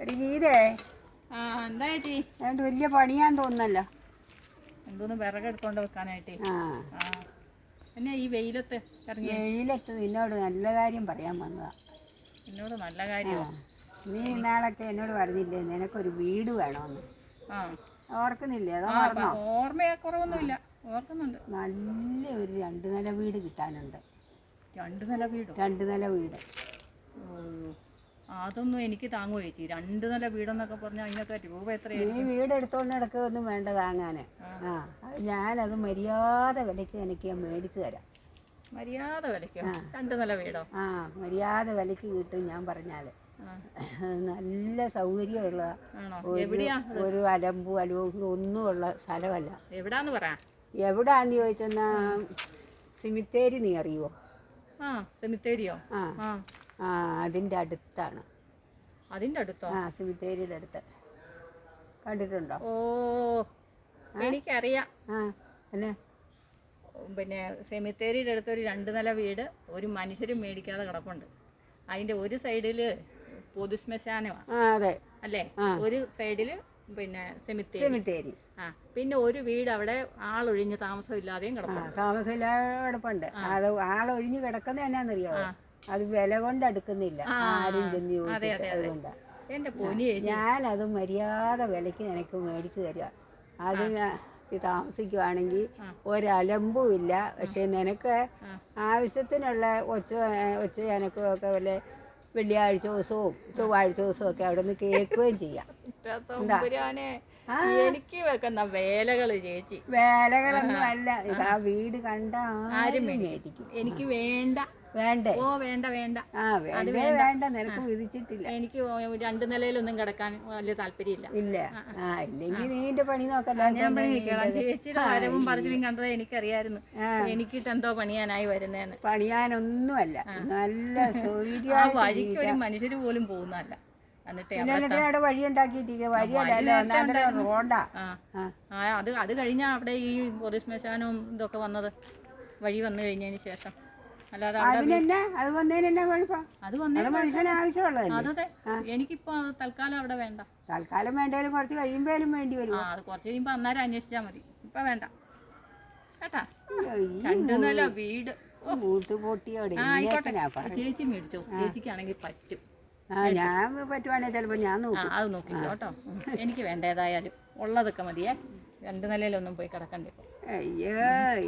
എന്താ ചേച്ചി? അതുകൊണ്ട് വലിയ പണിയാന്ന് തോന്നുന്നല്ലോ. എന്തോന്ന് വിറകെടുത്തോണ്ട് വെക്കാനായിട്ടേ. പിന്നെ ഈ വെയിലത്ത് ഇറങ്ങി. വെയിലത്ത് നിന്നോട് നല്ല കാര്യം പറയാൻ വന്നതാ. എന്നോട് നല്ല. കാര്യമോ നീ ഇന്നാളൊക്കെ എന്നോട് പറഞ്ഞില്ലേ നിനക്കൊരു വീട് വേണമെന്ന് ഓർക്കുന്നില്ലേ? അതോ ഓർക്കുന്നുണ്ട്. നല്ല ഒരു രണ്ട് നില വീട് കിട്ടാനുണ്ട്. രണ്ട് നില വീട്? രണ്ട് നില വീട്. അതൊന്നും എനിക്ക് താങ്ങുമോ ചേച്ചി രണ്ട് നില വീടെന്നൊക്കെ പറഞ്ഞാൽ അതിനൊക്കെ രൂപ എത്രയാണ് നീ വീട് എടുത്തോണ്ട് നടക്കുകയൊന്നും വേണ്ട താങ്ങാന്. ആ ഞാനത് മര്യാദ വിലയ്ക്ക് എനിക്ക് ഞാൻ മേടിച്ചു തരാം. മര്യാദ വിലയ്ക്കോ? രണ്ട് നില വീടോ? ആ മര്യാദ വിലയ്ക്ക് കിട്ടും ഞാൻ പറഞ്ഞാൽ നല്ല സൗകര്യമുള്ള ഒരു അലമ്പു അലവും ഒന്നുമുള്ള സ്ഥലമല്ല. എവിടാന്ന് പറ എവിടാന്ന് ചോദിച്ചെന്നാ സിമിത്തേരി നീ അറിയുമോ ആ സെമിത്തേരിയോ? ആ. ആ ആ അതിന്റെ അടുത്താണ്. അതിന്റെ അടുത്തോ? ആ സിമിത്തേരിയുടെ അടുത്ത്. കണ്ടിട്ടുണ്ടോ? ഓ എനിക്കറിയാം. ആ പിന്നെ? പിന്നെ സെമിത്തേരിയുടെ അടുത്ത് ഒരു രണ്ട് നില വീട് ഒരു മനുഷ്യരും മേടിക്കാതെ കിടപ്പുണ്ട്. അതിന്റെ ഒരു സൈഡിൽ പൊതുശ്മശാനമാണ് ആ അതെ. അല്ലേ? ഒരു സൈഡിൽ പിന്നെ സെമിത്തേരി സെമിത്തേരി ആ പിന്നെ ഒരു വീട് അവിടെ ആളൊഴിഞ്ഞ് താമസമില്ലാതെയും ആ കിടപ്പുണ്ട്. താമസമില്ലാടപ്പുണ്ട് അത് ആളൊഴിഞ്ഞു കിടക്കുന്ന എന്നാന്നറിയാമോ അത് വില കൊണ്ട് അടുക്കുന്നില്ല. ആരും ചെന്ന് ചോദിച്ചിട്ട് അതുകൊണ്ടാ. എന്റെ പൊനി ഞാനത് മര്യാദ വിലയ്ക്ക് നിനക്ക് മേടിച്ചു തരിക അത് താമസിക്കുവാണെങ്കിൽ ഒരലമ്പും ഇല്ല. പക്ഷെ നിനക്ക് ആവശ്യത്തിനുള്ള ഒച്ച ഒച്ച എനക്കും ഒക്കെ വല്ല വെള്ളിയാഴ്ച ദിവസവും ചൊവ്വാഴ്ച ദിവസവും ഒക്കെ അവിടെ നിന്ന് കേൾക്കുകയും ചെയ്യാം. എനിക്ക് വെക്കുന്ന വേലകൾ ചേച്ചി. വേലകളൊന്നും അല്ല. ഇതാ വീട് കണ്ട ആരും മേടിക്കും എനിക്ക് വേണ്ട. വേണ്ടേ? ഓ വേണ്ട വേണ്ട. ആ വേണ്ടേ വേണ്ട. നിനക്ക് വിധിച്ചിട്ടില്ല. എനിക്ക് രണ്ട് നിലയിലൊന്നും കിടക്കാൻ വലിയ താല്പര്യമില്ല. ഇല്ല. ആ ഇല്ലെങ്കിൽ നീന്റെ പണി നോക്കല്ല? ഞാൻ പണി നിൽക്കണം ചേച്ചിയുടെ വരവും പറച്ചിലും കണ്ടത് എനിക്കറിയായിരുന്നു. എനിക്കിട്ട് എന്തോ പണിയാനായി വരുന്നേന്ന്. പണിയാനൊന്നുമല്ല. നല്ല ആ വഴിക്ക് ഒരു മനുഷ്യര് പോലും പോകുന്നതല്ല. എന്നിട്ട് അവിടെ വഴി ഉണ്ടാക്കിയിട്ടിരിക്കുക വഴിയല്ല ഒന്നാന്തരം റോഡാ. ആ. ആ. ആ അത് അത് കഴിഞ്ഞാ അവിടെ ഈ പൊതുശ്മശാനവും ഇതൊക്കെ വന്നത്. വഴി വന്നു കഴിഞ്ഞതിന് ശേഷം. അല്ലാതെ അതിനെന്നെ അത് വന്നതിനെന്നെ കുഴപ്പം. അത് മനുഷ്യന് എനിക്കിപ്പോ അത് തൽക്കാലം അവിടെ വേണ്ട. തൽക്കാലം വേണ്ടേലും കുറച്ച് കഴിയുമ്പോഴും വേണ്ടി വരും അത് കുറച്ച് കഴിയുമ്പോ അന്നേരം അന്വേഷിച്ചാ മതി. ഇപ്പൊ വേണ്ട. കേട്ടാ? വീട്. ചേച്ചി മേടിച്ചോ. ചേച്ചിക്കാണെങ്കിൽ പറ്റും. ആ ഞാൻ പറ്റുവാണെങ്കിൽ ചിലപ്പോ ഞാൻ നോക്കും. അത് നോക്കി കേട്ടോ. എനിക്ക് വേണ്ട ഏതായാലും ഉള്ളതൊക്കെ മതിയേ. രണ്ട് നിലയിലൊന്നും പോയി കിടക്കണ്ടേ അയ്യോ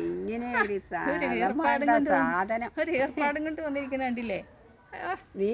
ഇങ്ങനെ ഒരു സാധനം ഒരു ഏർപ്പാടും കൊണ്ട് വന്നിരിക്കുന്ന കണ്ടില്ലേ? നീ